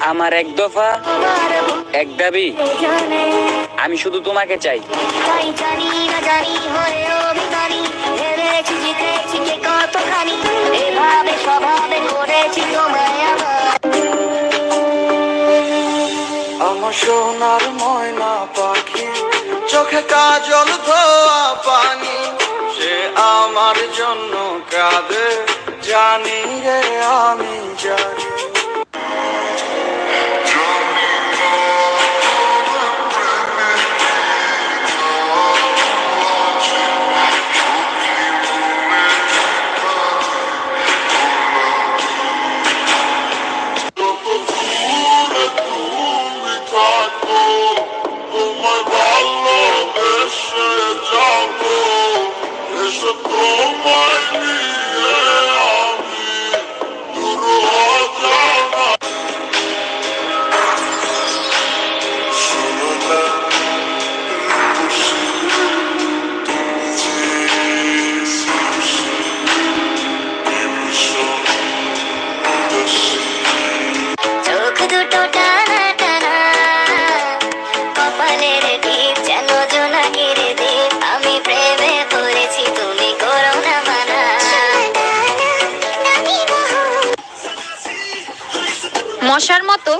আমার এক দফা এক দাবি। আমি শুধু তোমাকে চাই। আমার সোনার ময়না পাখি চোখে কাজল ধোয়া পানি। সে আমার জন্য কাঁদে জানি রে আমি জানি। মশার মতো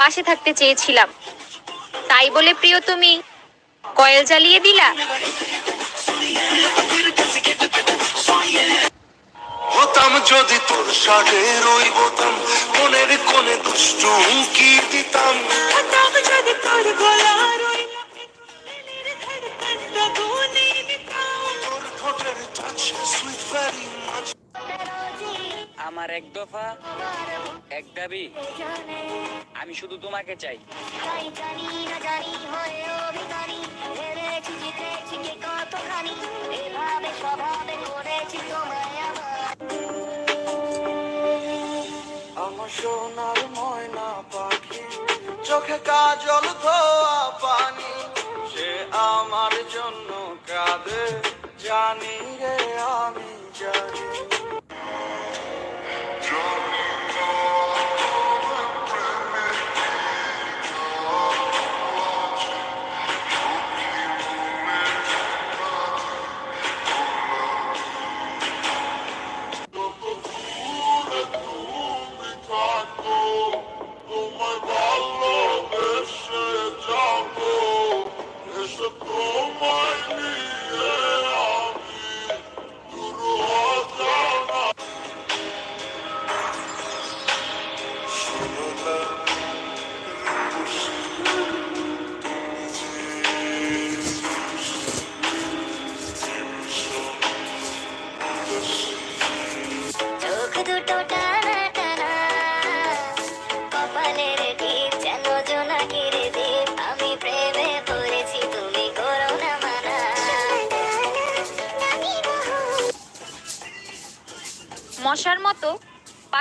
পাশে থাকতে চেয়েছিলাম। তাই বলে প্রিয় তুমি কয়েল জ্বালিয়ে দিলা? হতাম যদি তোর সাথে রই বোতাম মনের কোণে দুষ্টু কি দিতাম। তোর ঠোঁটের very much আমার এক দফা, এক দাবি। আমি শুধু তোমাকে চাই। আমার সোনার ময়না পাখি, চোখে কাজল ধোয়া পানি, সে আমার জন্য কাঁদে, জানি রে আমি জানি।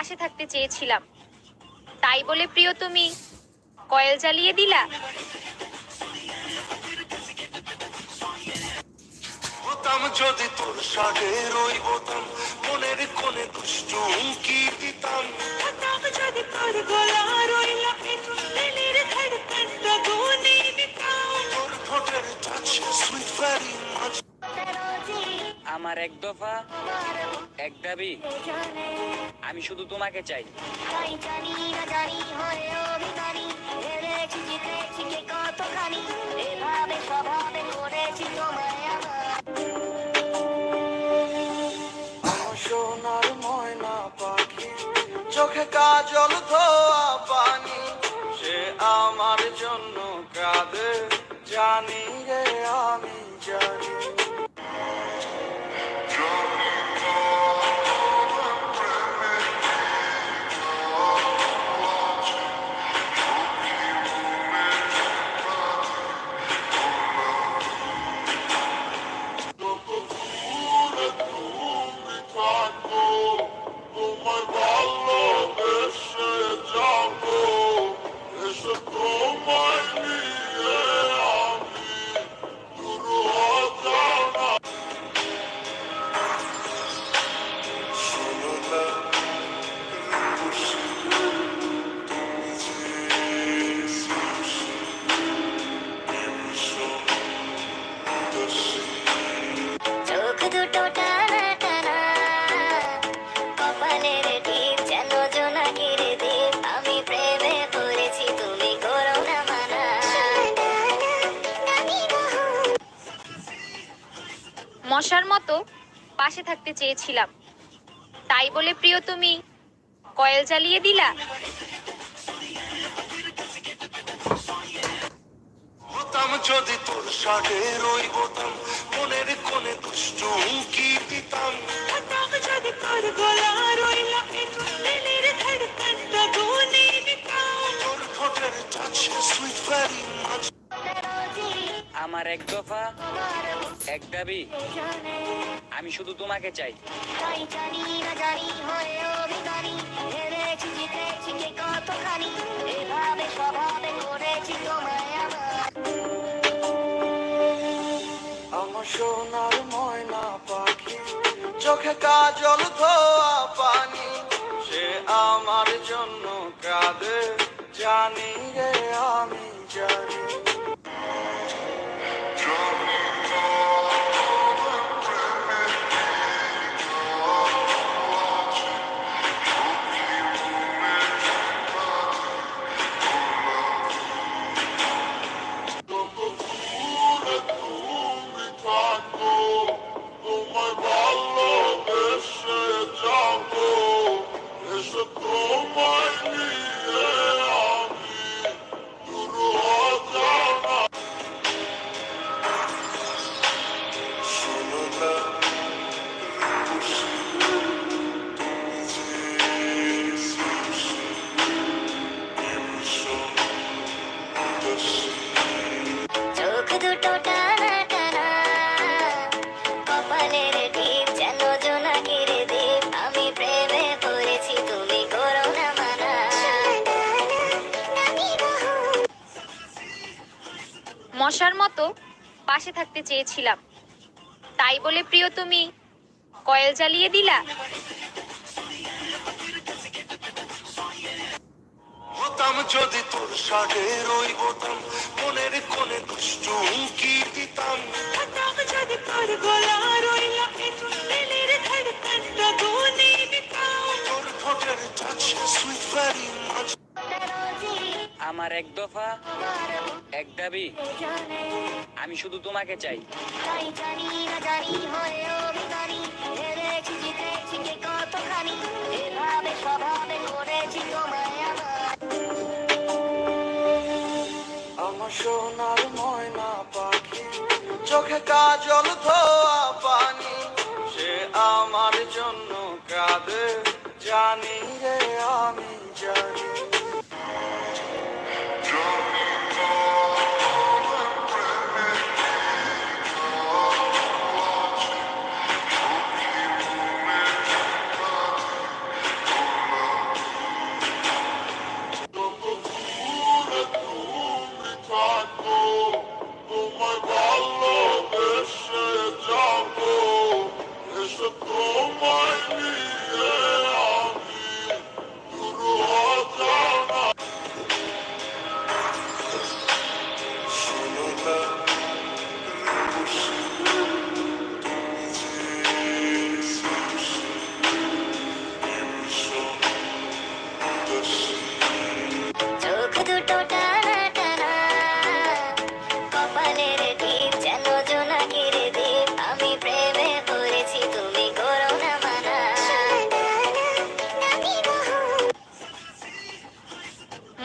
পাশে থাকতে চেয়েছিলাম। তাই বলে প্রিয় তুমি কয়েল জ্বালিয়ে দিলা? হতাম যদি তোর সাথে রই বোতাম মনের কোণে দুষ্টু কি দিতাম। তোর ঠোঁটের touch, sweet very much আমার এক দফা, এক দাবি। আমি শুধু তোমাকে চাই। সোনার ময়না পাখি, চোখে কাজল ধোয়া পানি, সে আমার জন্য কাঁদে, জানি রে আমি জানি। পাশে থাকতে চেয়েছিলাম। তাই বলে প্রিয় তুমি কয়েল জ্বালিয়ে দিলা? হতাম যদি তোর শাড়ির ওই বোতাম মনের কোণে দুষ্টু কি দিতাম। হতাম যদি তোর গলার ওই গুনে দিতাম। তোর ঠোঁটের টাচ আমার এক দফা, এক দাবি। আমি শুধু তোমাকে চাই। আমার সোনার ময়না পাখি, চোখে কাজল ধোয়া পানি, সে আমার জন্য কাঁদে, জানি রে আমি জানি। পাশে থাকতে চেয়েছিলাম। তাই বলে প্রিয় তুমি কয়েল জ্বালিয়ে দিলা? হতাম যদি তোর শাড়ির ওই বোতাম মনের কোনে দুষ্টু কি দিতাম। হতাম যদি তোর গলার ওই লকেট আমার এক দফা এক দাবি। আমি শুধু তোমাকে চাই। আমার সোনার ময়না পাখি চোখে কাজল ধোয়া পানি। সে আমার জন্য কাঁদে জানি রে আমি জানি।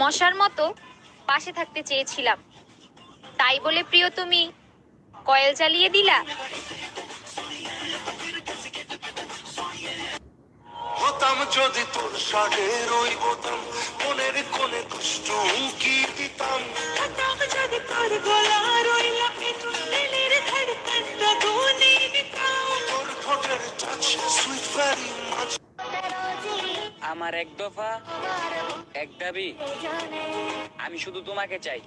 মশার মতো পাশে থাকতে চেয়েছিলাম। তাই বলে, প্রিয়, তুমি কয়েল জ্বালিয়ে দিলা? হতাম যদি তোর শাড়ির ওই বোতাম মনের কোণে দুষ্টু কি দিতাম। হতাম যদি তোর গলার আমার এক দফা এক দাবি। আমি শুধু তোমাকে চাই।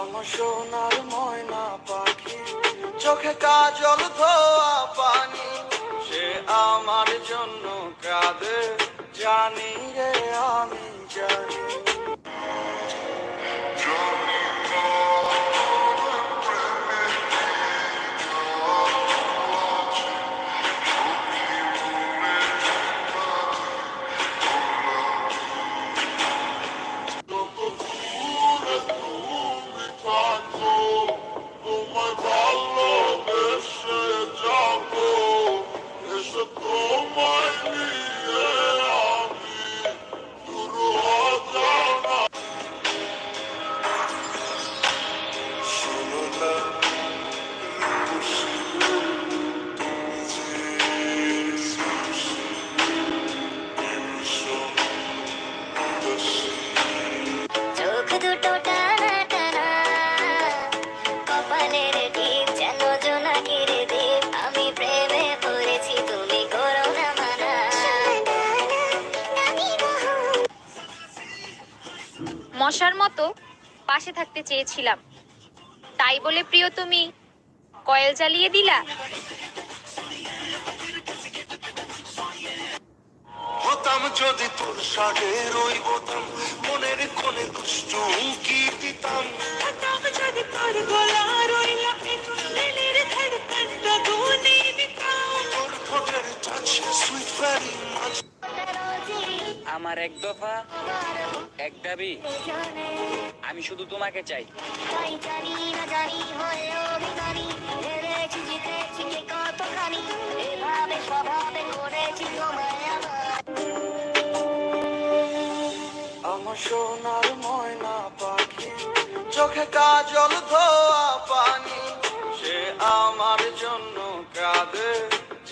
আমার সোনার ময়না পাখি চোখে কাজল ধোয়া পানি। সে আমার জন্য কাঁদে জানি রে আমি জানি। মশার মতো পাশে থাকতে চেয়েছিলাম। তাই বলে প্রিয় তুমি কয়েল জ্বালিয়ে দিলা? হতাম যদি তোর শাড়ির ওই বোতাম মনের কোণে দুষ্টু কি দিতাম? হতাম যদি তোর গলার ওই আমার এক দফা, এক দাবি। আমি শুধু তোমাকে চাই। আমার সোনার ময়না পাখি, চোখে কাজল ধোয়া পানি, সে আমার জন্য কাঁদে,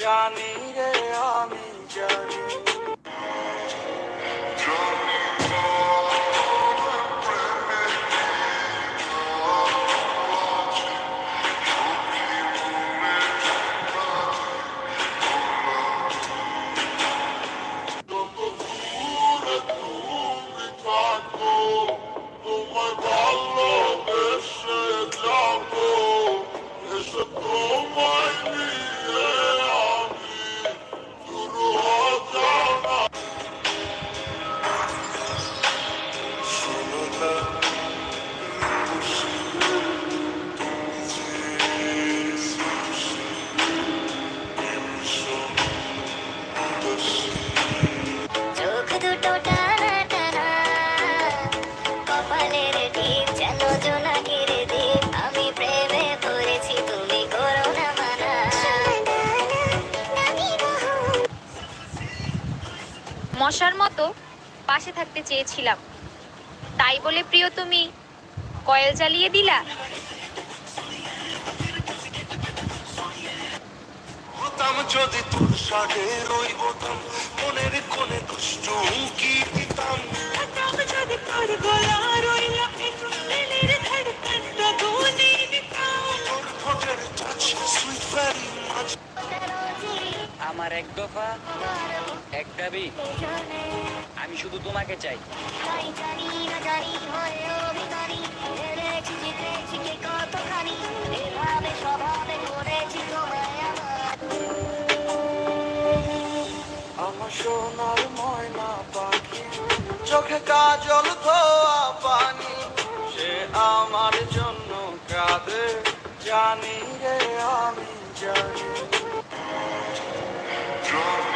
জানি রে আমি জানি। মশার মতো পাশে থাকতে চেয়েছিলাম। তাই বলে প্রিয় তুমি কয়েল জ্বালিয়ে দিলা? হতাম যদি তোর সাথে রই বোতাম মনের কোণে দুষ্টু কি দিতাম। হতাম যদি তোর গলা ওই আমার এক দফা, এক দাবি। আমি শুধু তোমাকে চাই। আমার সোনার ময়না পাখি, চোখে কাজল ধোয়া পানি, সে আমার জন্য কাঁদে, জানি রে আমি জানি। strong.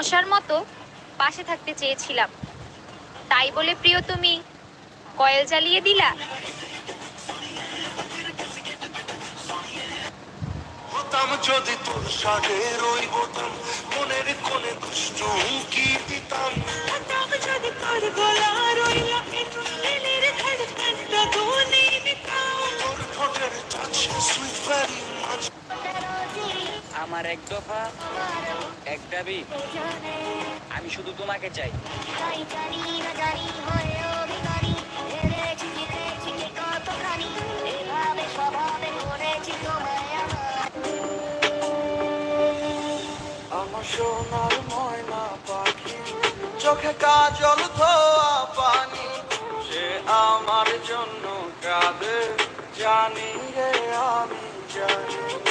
মশার মতো পাশে থাকতে চেয়েছিলাম। তাই বলে প্রিয় তুমি কয়েল জ্বালিয়ে দিলা? হতাম যদি তোর ওই বোতাম মনের কোণে দুষ্টু কি দিতাম। হতাম যদি তোর দিলের ধড়কনটা গুনে দিতাম তোর ঠোঁটের টাচ সুইট ভ্যারি মাছ আমার এক দফা, এক দাবি, আমি শুধু তোমাকে চাই। আমার সোনার ময়না পাখি, চোখে কাজল ধোয়া পানি, সে আমার জন্য কাঁদে, জানি রে আমি জানি।